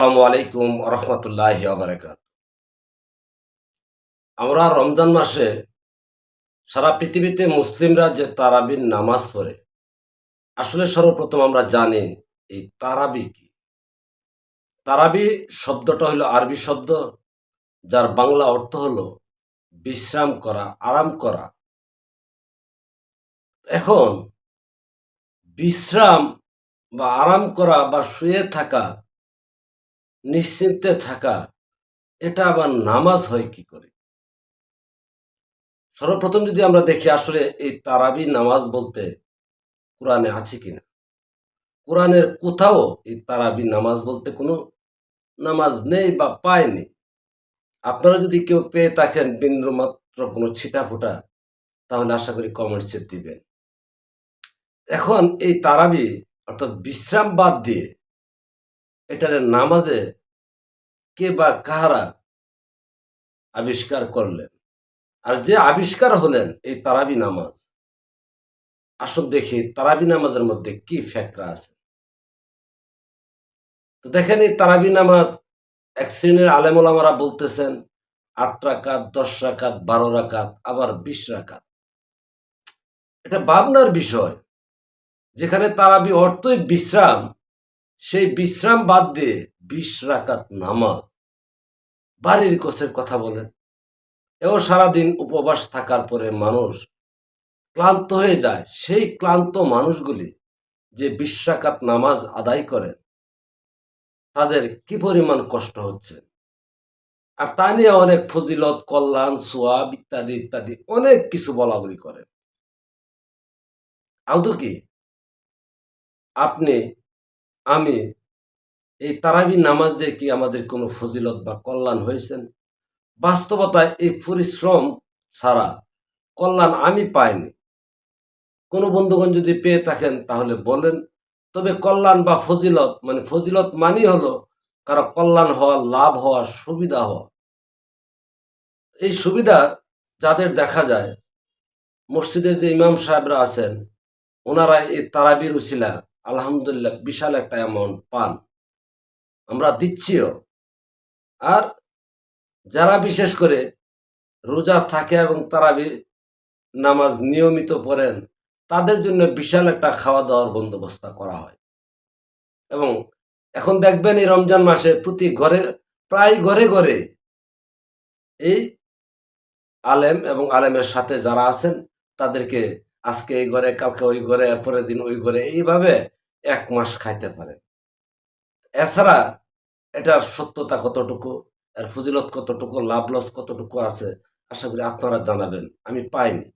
আসসালামু আলাইকুম রহমতুল্লাহ বারাকাত আমরা রমজান মাসে সারা পৃথিবীতে মুসলিমরা যে তারাবির নামাজ পড়ে, আসলে সর্বপ্রথম আমরা জানি এই তারাবি কি। তারাবি শব্দটা হলো আরবি শব্দ, যার বাংলা অর্থ হলো বিশ্রাম করা, আরাম করা। এখন বিশ্রাম বা আরাম করা বা শুয়ে থাকা নিশ্চিন্তে থাকা, এটা আবার নামাজ হয় কি করে? সর্বপ্রথম যদি আমরা দেখি আসলে এই তারাবি নামাজ বলতে কোরআনে আছে কিনা? কোরআনের কোথাও এই তারাবি নামাজ বলতে কোনো নামাজ নেই বা পায়নি। আপনারা যদি কেউ পেয়ে থাকেন বিন্দুমাত্র কোনো ছিটা ফোটা তাহলে আশা করি কমেন্টসে দিবেন। এখন এই তারাবি অর্থাৎ বিশ্রাম বাদ দিয়ে এটার নামাজে কে বা কাহারা আবিষ্কার করলেন? আর যে আবিষ্কার হলেন এই তারাবি নামাজ, আসুন দেখি তারাবি নামাজের মধ্যে কি ফ্যাক্টরা আছে। তো দেখেন এই তারাবি নামাজ এক শ্রেণির আলেমোলামারা বলতেছেন, আট রাকাত, দশ রাকাত, বারো রাকাত, আবার বিশ রাকাত। এটা ভাবনার বিষয়। যেখানে তারাবি অর্থই বিশ্রাম সেই বিশ্রাম বাদ দিয়ে বিশ রাকাত নামাজ। বাড়ির কোষের কথা বলেন। এও সারাদিন উপবাস থাকার পরে মানুষ ক্লান্ত হয়ে যায়। সেই ক্লান্ত মানুষগুলি যে বিশ রাকাত নামাজ আদায় করেন, তাদের কি পরিমাণ কষ্ট হচ্ছে? আর তা নিয়ে অনেক ফজিলত, কল্যাণ, সোয়াব ইত্যাদি ইত্যাদি অনেক কিছু বলা বলি করেন। আদৌ কি আপনি আমি এই তারাবি নামাজ দিয়ে কি আমাদের কোনো ফজিলত বা কল্যাণ হয়েছেন বাস্তবতায় এই পরিশ্রম ছাড়া কল্যাণ আমি পাইনি। কোনো বন্ধুগণ যদি পেয়ে থাকেন তাহলে বলেন, তবে কল্যাণ বা ফজিলত মানে ফজিলত মানি হলো কারও কল্যাণ হওয়া, লাভ হওয়া, সুবিধা হওয়া। এই সুবিধা যাদের দেখা যায়, মসজিদে যে ইমাম সাহেবরা আছেন, ওনারা এই তারাবির উচিলা আলহামদুলিল্লাহ, বিশাল একটা অ্যামাউন্ট পান। আমরা দিচ্ছিও। আর যারা বিশেষ করে রোজা থাকে এবং তারাবি নামাজ নিয়মিত পড়েন, তাদের জন্য বিশাল একটা খাওয়া দাওয়ার বন্দোবস্ত করা হয়। এবং এখন দেখবেন এই রমজান মাসে প্রতি ঘরে, প্রায় ঘরে ঘরে এই আলেম এবং আলেমের সাথে যারা আছেন, তাদেরকে আজকে এই ঘরে, কালকে ওই ঘরে, পরের দিন ওই ঘরে, এইভাবে এক মাস খাইতে পারে। এছাড়া এটার সত্যতা কতটুকু, এর ফজিলত কতটুকু লাভ লস কতটুকু আছে, আশা করি আপনারা জানাবেন। আমি পাইনি।